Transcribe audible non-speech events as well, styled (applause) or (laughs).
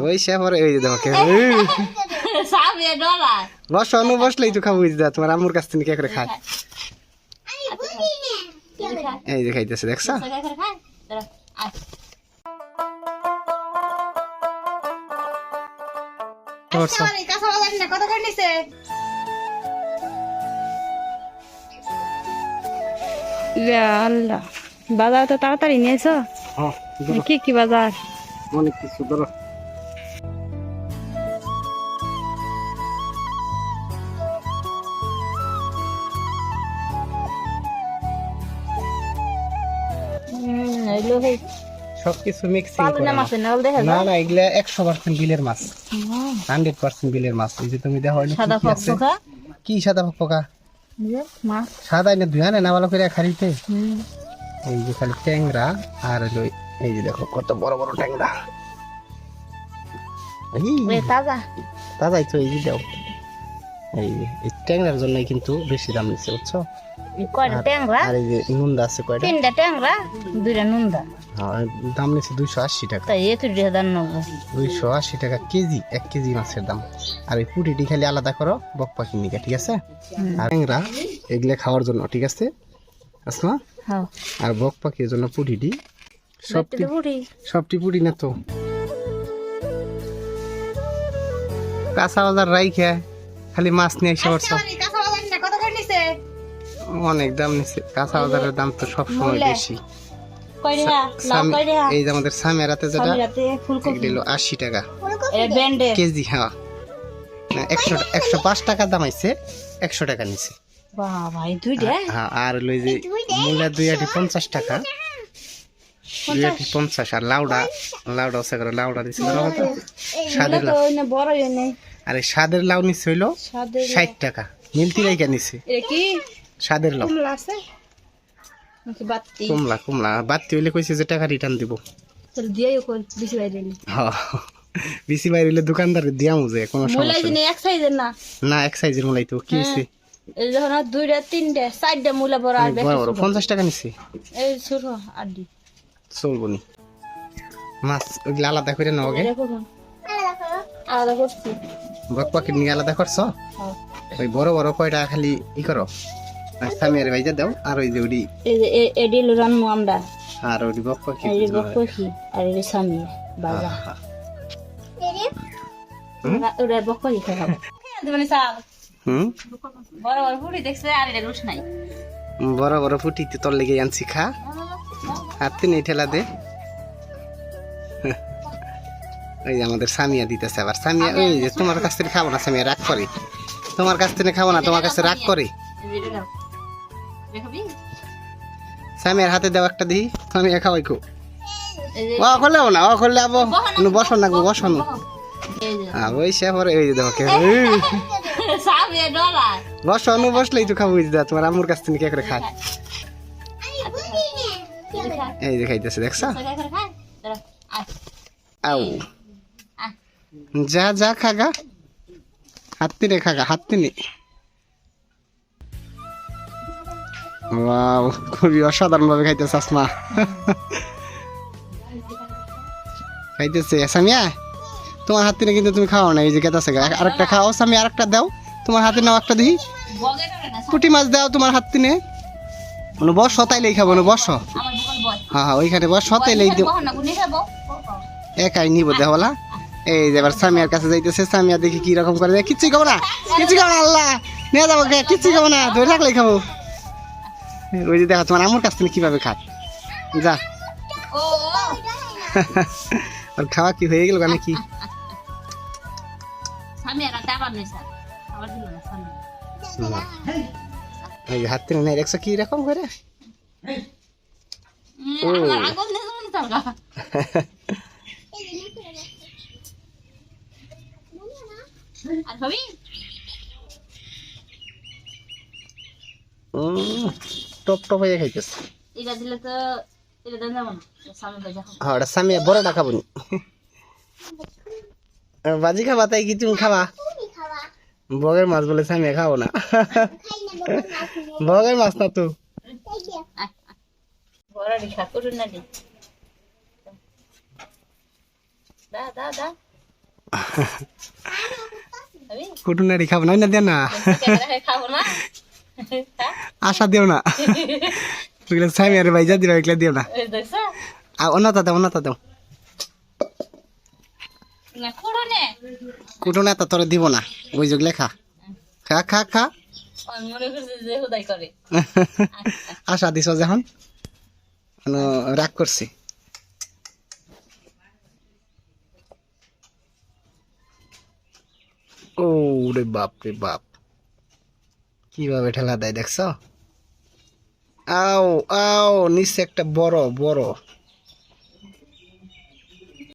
ওই সে পরে এই যে দেখো বস অনু বসলেই তো খাব বুঝতে তোমার আম্মুর কাছ থেকে কে করে খায় এই যে খাইতেছে দেখছ কত করে নিছে? আল্লাহ বাজার তো তাড়াতাড়ি নিয়েছো হ্যাঁ কি কি বাজার অনেক কিছু ধরো এগুলো সবকিছু মিক্সিং করে দেখা না না এগুলা একশো পার্সেন্ট বিলের মাছ। হান্ড্রেড পার্সেন্ট বিলের মাছ। এই যে তুমি দেখো সাদা ফকফকা, কি সাদা মাছ। সাদা এনে ধুয়া না ভালো করে খারিতে এই যে খালি ট্যাংরা আর হলো এই যে দেখো কত বড় বড় ট্যাংরা। তাজা। দাদাই তো এই যে দাও এই এই ট্যাংরার জন্যই কিন্তু বেশি দাম নিচ্ছে বুঝছ? কয়টা ট্যাংরা? আর এই যে নুনদা আছে কয়টা? তিনটা ট্যাংরা, দুইটা নুনদা। হ্যাঁ, দাম নিচ্ছে দুইশো আশি টাকা। তাই এ তো হাজার নব্বই। দুইশো আশি টাকা কেজি এক কেজি মাছের দাম। আর এই পুটিটি খালি আলাদা করো বক পাখি নিকে ঠিক আছে? আর ট্যাংরা এগুলো খাওয়ার জন্য ঠিক আছে? আসমা? হ্যাঁ, আর বক পাখির জন্য পুটিটি সবটি। সবটি পুটি না তো? কাঁচা বাজার রাই খায় খালি মাছ নিয়ে এসে পড়ছো আরে, কাঁচা বাজার না, কত করে নিছে? অনেক দাম নিচ্ছে কাঁচা বাজারের দাম তো সব সময় বেশি? এই যে আমাদের যেটা সামিরাতে ফুলকপি। এগুলো হলো আশি টাকা। কেজি হ্যাঁ। না, একশো একশো পাঁচ টাকা দাম আইছে একশো টাকা নিছে। দুইটা? হ্যাঁ আর হলো এই যে মূলা দুই আটি পঞ্চাশ টাকা। দুই আটি পঞ্চাশ? আর লাউডা লাউডা করে লাউডা দিছে ধরো তো আর এই স্বাদের লাউ নিচ্ছে হইল ষাট টাকা। মিলতি রাইকা নিছে। সাদের লাউ। কমলা কমলা বাড়তি হইলে কইছে যে টাকা রিটার্ন দিব। বেশি বাইরে হ্যাঁ হইলে দোকানদার কোনো সমস্যা এক সাইজের না? না এক সাইজের মূলাই তো। কি হইছে? যখন দুইটা তিনটা চারটা মুলা বড় আর বড় বড় পঞ্চাশ টাকা নিছে। এই ছোট আড্ডি চলবো নি মাছ আলাদা করে নাও আগে। আলাদা করছি। বক পাখি নিয়ে আলাদা করছ? হ্যাঁ। ওই বড় বড় কয়টা খালি ই করো। সামিয়ার ভাইজা দাও আর ওই যে ওডি। এডি রানমু আমরা আর ওডি বক পাখি এই যে বকপখি আর এই যে সামি বাজা ওটা বকপখি খাব মানে চাল হুম? বড় বড় ফুটি দেখছে আর এটা রুশ নাই। বড় বড় ফুটিতে তোর লেগে আনছি খা। আর তিনি ঠেলা দে। ওই যে আমাদের সামিয়া দিতেছে। আবার সামিয়া ওই যে তোমার কাছ থেকে খাব না সামিয়া রাগ করে। তোমার কাছ থেকে খাব না তোমার কাছে রাগ করে। সামিয়ার হাতে দাও একটা দিই। সামিয়া খাওয়াই খুব ও করলে না ও করলে আবো। বসো না গো বসো না পরে ওই দেখো বসো অনু বসলেই তো খাব তোমার আম্মুর কাছ থেকে কে করে খায়? এই যে খাইতেছে দেখছ? আউ। যা যা খাগা হাত তিনে খাগা হাত তিনে ওয়াও খুবই অসাধারণ ভাবে খাইতেছে আসমা। খাইতেছে সামিয়া তোমার হাত তিনে কিন্তু তুমি খাও না এই যে কেতাছে আরেকটা খাও সামি আরেকটা দাও। তোমার হাতে নাও একটা দিই। পুটি মাছ দাও তোমার হাত তিনে অনু বস তাইলেই খাব না বস। হ্যাঁ হ্যাঁ ওইখানে বস তাইলেই দিও। একাই নিব দেহলা এই যে এবার সামিয়ার কাছে যাইতেছে সামিয়া দেখি কি রকম করে কিচ্ছুই খাব না কিচ্ছুই খাব না আল্লাহ নিয়ে যাব কিচ্ছুই খাব না ধরে রাখলেই খাব। ওই যে দেখো তোমার আমার কাছ থেকে কীভাবে খায়? যা। (laughs) আর খাওয়া কি হয়ে গেল মানে কি? না। এই হাত থেকে নেই দেখছ কি রকম করে? (laughs) আর উম, টপ টপ হয়ে খাইতেছে। এটা দিলে তো এটা দেন যাব না। ভাই যখন হ্যাঁ ওটা সামিয়া বড়টা খাব নি। বাজি খাবা তাই কি তুমি খাবা? বগের মাছ বলে সামিয়া খাব না। বগের মাছ না তো। করুন না দা দা দা। (laughs) কুটুনারি খাব না না দেও না? আশা দিও না। ওগুলো স্বামী আর ভাইজা দিবা এগুলো দিও না। অন্যতা দাও অন্যতা দাও। কুটুনা তো তোরে দিব না ওই যেগুলো খা খা খা। খা (laughs) যে আশা দিছ যখন? রাগ করছি? ও রে বাপ রে বাপ। কীভাবে ঠেলা দেয় দেখছ? আও আও, নিচে একটা বড় বড়।